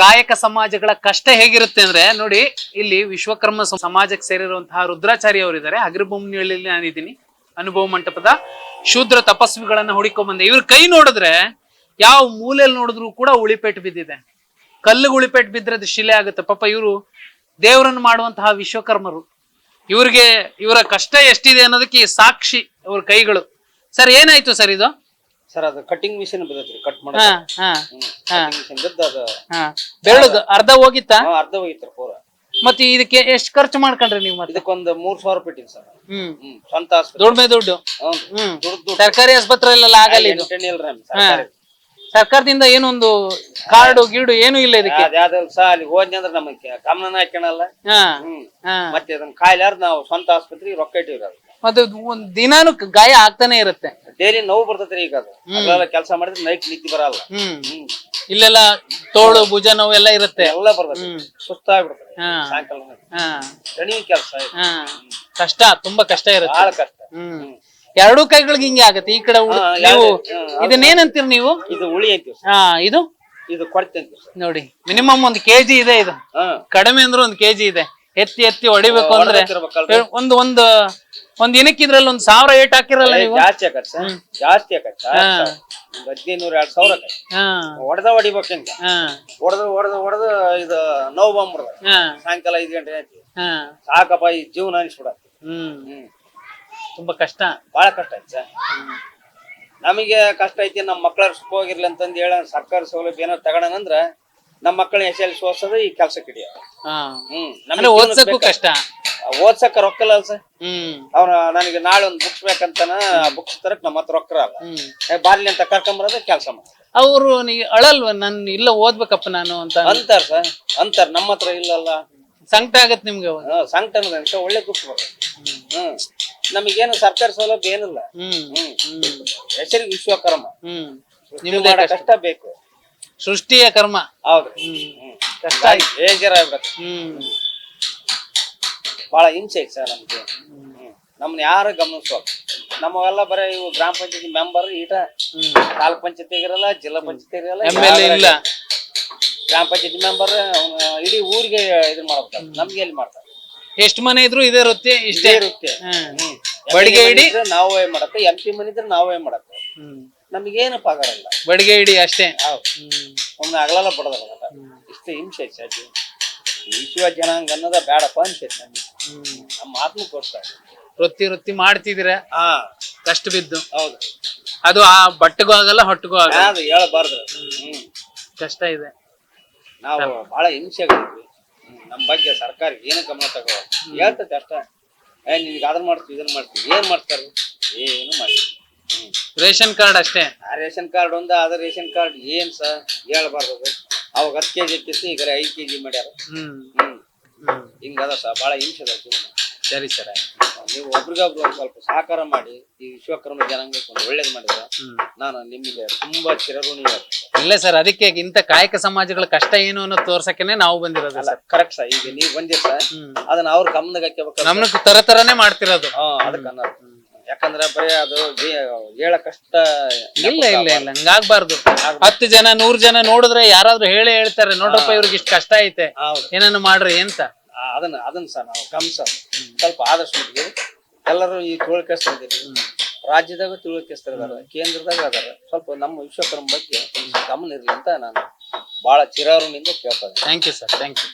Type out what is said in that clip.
ಕಾಯಕ ಸಮಾಜಗಳ ಕಷ್ಟ ಹೇಗಿರುತ್ತೆ ಅಂದ್ರೆ ನೋಡಿ ಇಲ್ಲಿ ವಿಶ್ವಕರ್ಮ ಸಮಾಜಕ್ಕೆ ಸೇರಿರುವಂತಹ ರುದ್ರಾಚಾರ್ಯ ಅವರಿದ್ದಾರೆ. ಅಗ್ರಭೂಮಿಯಲ್ಲಿ ನಾನಿದ್ದೀನಿ. ಅನುಭವ ಮಂಟಪದ ಶೂದ್ರ ತಪಸ್ವಿಗಳನ್ನ ಹುಡುಕೊಂಡ್ ಬಂದೆ ಇವ್ರ ಕೈ ನೋಡಿದ್ರೆ ಯಾವ ಮೂಲೆಯಲ್ಲಿ ನೋಡಿದ್ರು ಕೂಡ ಉಳಿಪೇಟ್ ಬಿದ್ದಿದೆ. ಕಲ್ಲು ಉಳಿಪೇಟ್ ಬಿದ್ರೆ ಅದು ಶಿಲೆ ಆಗುತ್ತೆ. ಪಾಪ ಇವರು ದೇವರನ್ನು ಮಾಡುವಂತಹ ವಿಶ್ವಕರ್ಮರು. ಇವ್ರಿಗೆ ಇವರ ಕಷ್ಟ ಎಷ್ಟಿದೆ ಅನ್ನೋದಕ್ಕೆ ಸಾಕ್ಷಿ ಅವ್ರ ಕೈಗಳು. ಸರ್ ಏನಾಯ್ತು ಸರ್ ಇದು? ಸರ್ ಅದು ಕಟಿಂಗ್ ಮಿಷಿನ್ ಬರುತ್ತೆ ಕಟ್ ಹಾ ಮಾಡೋದು ಹಾ. ಕಟಿಂಗ್ ಮಿಷಿನ್ ಬಿದ್ದು ಅದು ಹಾ. ಬೆಳ್ಳದು ಅರ್ಧ ಹೋಗಿತ್ತಾ? ಹಾ, ಅರ್ಧ ಹೋಗಿತ್ರಿ ಪೂರ. ಮತ್ತೆ ಇದಕ್ಕೆ ಎಷ್ಟು ಖರ್ಚು ಮಾಡ್ಕೊಂಡ್ರಿ ನೀವು ಮತ್ತೆ? ಇದಕ್ಕೊಂದು ಮೂರ್ ಸಾವಿರ ರೂಪಾಯಿ ಸರ್. ಹ್ಮ್. ಹ್ಮ್ ಸ್ವಂತ ಆಸ್ಪತ್ರೆ. ದುಡ್ಡು ಹ್ಞೂ ಹ್ಮ್ ದುಡ್ಡು ದುಡ್ಡು. ಸರ್ಕಾರಿ ಆಗಲ್ಲ ಇದು. ಇಲ್ರಿ ಸರ್ಕಾರದಿಂದ ಏನೊಂದು ಕಾರ್ಡ್ ಗೀಡು ಏನು ಇಲ್ಲ ಇದಕ್ಕೆ. ಅದ್ಯಾವ್ದು ಸಹ ಅಲ್ಲಿ ಹೋದ್ನಿ ಅಂದ್ರೆ ನಮಗೆ ಗಮನ ಹಾಕೋಣಲ್ಲ ಹಾ ಹ್ಮ್. ಹಾ. ಮತ್ತೆ ಅದನ್ನ ಕಾಯಿಲಾರ್ದ ನಾವು ಸ್ವಂತ ಆಸ್ಪತ್ರೆಗೆ ರೊಕ್ಕ ಇಟ್ಟಿವ್ರಿ ಅದು. ಮತ್ತೆ ಒಂದ್ ದಿನಾನು ಗಾಯ ಆಗ್ತಾನೆ ಇರುತ್ತೆ. ಡೈಲಿ ನೋವು ಬರ್ತೈತ್ರಿ ಈಗ ಅದು. ಕೆಲಸ ಮಾಡಿದ್ರೆ ನೈಟ್ ನಿದ್ದೆ ಬರಲ್ಲ. ಹ್ಮ್. ಹ್ಮ್. ಇಲ್ಲೆಲ್ಲ ತೋಳು ಭುಜ ನೋವು ಎಲ್ಲ ಇರುತ್ತೆ. ಎಲ್ಲ ಬರ್ತೈತಿ. ಸುಸ್ತಾಗ್ಬಿಡ್ತದೆ. ಹಾ. ಸಾಯಂಕಾಲ ಕೆಲಸ ಹಾ. ಕಷ್ಟ ತುಂಬಾ ಕಷ್ಟ ಇರುತ್ತೆ. ಬಹಳ ಕಷ್ಟ. ಹ್ಮ್. ಎರಡೂ ಕೈಗಳಿಗೆ ಹಿಂಗೆ ಆಗತ್ತೆ. ಈ ಕಡೆ ಉಳು- ನೀವು ಇದನ್ನೇನಂತೀರಿ ನೀವು? ಇದು ಉಳಿ ಅಂತೀವಿ. ಹಾ ಇದು? ಇದು ಕೊಡ್ತಿ ಅಂತೀವಿ. ನೋಡಿ ಮಿನಿಮಮ್ ಒಂದ್ ಕೆಜಿ ಇದೆ ಇದು. ಹಾ. ಕಡಿಮೆ ಅಂದ್ರೆ ಒಂದ್ ಕೆಜಿ ಇದೆ. ಎತ್ತಿ ಎತ್ತಿ ಹೊಡಿಬೇಕು ಅಂದ್ರೆ ಹೊಡ್ದಿರ್ಬೇಕಲ್ರಿ? ಒಂದು ಒಂದು ಒಂದ್ ದಿನಕ್ಕೆ ಇದ್ರಲ್ಲಿ ಒಂದ್ ಸಾವಿರ ಏಟ್ ಹಾಕಿರಲ್ಲ ಏ, ನೀವು? ಜಾಸ್ತಿ ಸರ್. ಜಾಸ್ತಿ ಆಕತ್ ಹಾ. ಒಂದ್ ಹದಿನೈದು ಎರಡ್ ಸಾವಿರ ಹಾ. ಹೊಡೆದ ಹೊಡಿಬೇಕು ಹಿಂಗ. ಹಾ. ಹೊಡೆದು ಹೊಡೆದು ಹೊಡೆದು ಇದು ನೋವು ಬಂದ್ಬಿಡ್ದ ಹಾ. ಸಾಯಂಕಾಲ ಐದು ಗಂಟೆ ಆಯ್ತು. ಹಾ. ಸಾಕಪ್ಪ ಈ ಜೀವನ ಅನಿಸ್ಬಿಡತ್ತೆ. ಹ್ಮ್. ಹ್ಮ್. ತುಂಬಾ ಕಷ್ಟ ಬಹಳ ಕಷ್ಟ ಐತೆ ಸರ್. ನಮಗೆ ಕಷ್ಟ ಐತಿ ನಮ್ಮ ಮಕ್ಕಳ ಹೋಗಿರ್ಲಿ ಅಂತಂದು ಹೇಳ ಸರ್ಕಾರ ಸೌಲಭ್ಯ ಏನೋ ತಗೋಣಂದ್ರ ನಮ್ಮ ಮಕ್ಕಳನ್ನ ಎಸ್ ಸೋಸೋದು ಓದ್ಸೋದು ಈ ಕೆಲ್ಸಕ್ಕೆ ಹಿಡಿಯ ಹಾ. ಹ್ಮ್ ನಮ್ಗೆ ಓದ್ಸಕ್ಕೂ ಕಷ್ಟ. ಓದ್ಸಕ್ಕ ರೊಕ್ಕ ಇಲ್ಲ ಸರ್. ಹ್ಮ್. ಅವ್ನ ನನಗೆ ನಾಳೆ ಒಂದು ಬುಕ್ಸ್ ಬೇಕಂತಾನ ಬುಕ್ಸ್ ತರಕ್ ನಮ್ಮ ಹತ್ರ ರೊಕ್ಕ ಅಲ್ಲ. ಬಾರ್ಲಿ ಅಂತ ಕರ್ಕೊಂಬರೋದು ಕೆಲಸ ಮಾಡ ಅವರು ಅಳಲ್ವ? ನನ್ ಇಲ್ಲ ಓದ್ಬೇಕಪ್ಪ ನಾನು ಅಂತ. ಅಂತಾರ ಸರ್ ಅಂತಾರ ನಮ್ಮ ಹತ್ರ ಇಲ್ಲಲ್ಲ. ಸಂಕಟ ಆಗತ್ತೆ ನಿಮ್ಗೆ ಅವಾಗ. ಸಂಕಟ ಒಳ್ಳೆ ಬರ್ತದೆ. ಹ್ಮ್. ನಮಗೇನು ಸರ್ಕಾರಿ ಸೌಲಭ್ಯ ಏನಿಲ್ಲ. ಹ್ಮ್. ಹ್ಮ್. ಹ್ಮ್. ಹೆಸರಿಗೆ ವಿಶ್ವಕರ್ಮ ಹ್ಮ್. ಸೃಷ್ಟಿ ನಿಮ್ದೇ ಮಾಡೋ ಕಷ್ಟ. ಬೇಕು. ಸೃಷ್ಟಿಯ ಕರ್ಮ. ಹೌದು. ಹ್ಮ್. ಕಷ್ಟ ಬೇಜಾರಾಗ್ಬಿಡತ್ತೆ. ಹ್ಮ್. ಬಹಳ ಹಿಂಸೆ ಐತಿ ಸರ್ ನಮ್ಗೆ. ಹ್ಮ್. ನಮ್ಮನ್ನ ಯಾರು ಗಮನಿಸ್ಬೇಕು ನಮ್ಮವೆಲ್ಲ ಬರೀ ಇವು ಗ್ರಾಮ ಪಂಚಾಯತಿ ಮೆಂಬರ್ ಈಟ ಹ್ಮ್. ತಾಲೂಕ್ ಪಂಚಾಯತಿ ಇರಲ್ಲ ಜಿಲ್ಲಾ ಪಂಚಾಯತಿ ಇರಲ್ಲ ಇಲ್ಲ. ಗ್ರಾಮ ಪಂಚಾಯತಿ ಮೆಂಬರ್ ಇಡೀ ಊರಿಗೆ ಇದನ್ನ ಮಾಡ್ಬೇಕು ನಮ್ಗೆ ಎಲ್ಲಿ ಮಾಡ್ತಾರೆ? ಎಷ್ಟು ಮನೆ ಇದ್ರು ಇದೇ ವೃತ್ತಿ ಇಷ್ಟೇ. ಇರುತ್ತೆ ಬಡಿಗೆ ಇಡಿ ನಾವು ಮಾಡತ್ತೆ ಎಂ ಪಿ ಮನೆ ಇದ್ರೆ ನಾವೇ ಮಾಡತ್ತೆ. ನಮಗೇನು ಪಗಾರ ಇಲ್ಲ. ಬಡಿಗೆ ಇಡಿ ಅಷ್ಟೇ. ಒಮ್ಮೆ ಅಗಲಲ್ಲ ಬಡದಲ್ಲ ಇಷ್ಟು ಹಿಂಸೆ ಸಾಧ್ಯ ಈಶ್ವ ವಿಶ್ವ ಜನಾಂಗ ಅನ್ನೋದ ಬೇಡಪ್ಪ ಅನ್ಸೈತೆ ನಮ್ಗೆ. ಹ್ಮ್. ನಮ್ಮ ಕೊಡ್ತಾರೆ. ವೃತ್ತಿ ವೃತ್ತಿ ಮಾಡ್ತಿದಿರ ಕಷ್ಟ ಬಿದ್ದು. ಹೌದು. ಅದು ಆ ಬಟ್ಟೆಗೂ ಆಗಲ್ಲ ಹೊಟ್ಟೆಗೂ ಆಗಲ್ಲ. ಅದು ಹೇಳಬಾರ್ದು. ಹ್ಮ್. ಕಷ್ಟ ಇದೆ. ನಾವು ಬಹಳ ಹಿಂಸೆ ಆಗಿದ್ವಿ ನಮ್ಮ ಬಗ್ಗೆ ಸರ್ಕಾರ ಏನು ಗಮನ ತಗೋ ಹೇಳ್ತೈತೆ ಅಷ್ಟ. ಏ ನಿನ್ಗೆ ಅದನ್ನ ಮಾಡ್ತೀವಿ ಇದನ್ನ ಮಾಡ್ತೀವಿ ಏನ್ ಮಾಡ್ತಾರೆ ಏನು ಮಾಡ್ತೀವಿ ರೇಷನ್ ಕಾರ್ಡ್ ಅಷ್ಟೇ. ಆ ರೇಷನ್ ಕಾರ್ಡ್ ಒಂದು ಅದ ರೇಷನ್ ಕಾರ್ಡ್ ಏನ್ ಸರ್? ಹೇಳ್ಬಾರ್ದು. ಅದು. ಅವಾಗ ಹತ್ತು ಕೆಜಿ ಇಟ್ಟಿಸಿ ಈಗ ಐದು ಕೆಜಿ ಮಾಡ್ಯಾರ. ಹ್ಮ್. ಹ್ಮ್. ಹ್ಮ್. ಹಿಂಗದ ಸರ್ ಬಹಳ ಹಿಂಸೆ ಅದ ಜೀವನ. ಸರಿ ಸರ್ ನೀವು ಒಬ್ರಿಗೊಬ್ರು ಒಂದ್ ಸ್ವಲ್ಪ ಸಹಕಾರ ಮಾಡಿ ಈ ವಿಶ್ವಕರ್ಮ ಜನಾಂಗಕ್ಕೆ ಒಂದು ಒಳ್ಳೇದು ಮಾಡಿದ್ರೆ ಹ್ಮ್. ನಾನು ನಿಮಗೆ ತುಂಬಾ ಚಿರಋಣಿ ಇಲ್ಲ ಸರ್ ಅದಕ್ಕೆ ಇಂತ ಕಾಯಕ ಸಮಾಜಗಳ ಕಷ್ಟ ಏನು ಅನ್ನೋ ತೋರ್ಸಕ್ಕೆ ನಾವು ಬಂದಿರೋದು ಅಲ್ಲ ಸರ್. ಕರೆಕ್ಟ್ ಸರ್ ಈಗ ನೀವು ಬಂದಿರ್ತ ಅದನ್ನ ಅವ್ರ ಗಮನಕ್ಕೆ ಹಾಕಬೇಕು ನಮ್ನ ತರ ತರನೇ ಮಾಡ್ತಿರೋದು. ಹಾ ಅದಕ್ಕೆ ಅನ್ನೋದು. ಯಾಕಂದ್ರೆ ಬರೀ ಅದು ಹೇಳ ಕಷ್ಟ ಇಲ್ಲ ಇಲ್ಲ ಇಲ್ಲ ಹಂಗಾಗ್ಬಾರ್ದು. ಹತ್ತು ಜನ ನೂರ್ ಜನ ನೋಡಿದ್ರೆ ಯಾರಾದ್ರೂ ಹೇಳಿ ಹೇಳ್ತಾರೆ ನೋಡ್ರಪ್ಪ ಇವ್ರಿಗೆ ಇಷ್ಟ ಕಷ್ಟ ಐತೆ. ಏನನ್ನು ಮಾಡ್ರಿ ಅಂತ. ಅದನ್ನ ಅದನ್ನ ಸರ್ ನಾವು ಗಮನಿಸ ಸ್ವಲ್ಪ ಆದಷ್ಟು ಎಲ್ಲರೂ ಈ ತಿಳ್ಕಸ್ತಿದ್ದೀರಿ ರಾಜ್ಯದಾಗ ತಿಳ್ಕಸ್ತಿದಾರ ಕೇಂದ್ರದಾಗ ಅದಾರ. ಸ್ವಲ್ಪ ನಮ್ಮ ವಿಶ್ವಕರ್ಮ ಬಗ್ಗೆ ಗಮನ ಇರ್ಲಿ ಅಂತ ನಾನು ಬಹಳ ಚಿರಾರುನಿಂದ ಕೇಳ್ತಾರೆ thank you sir thank you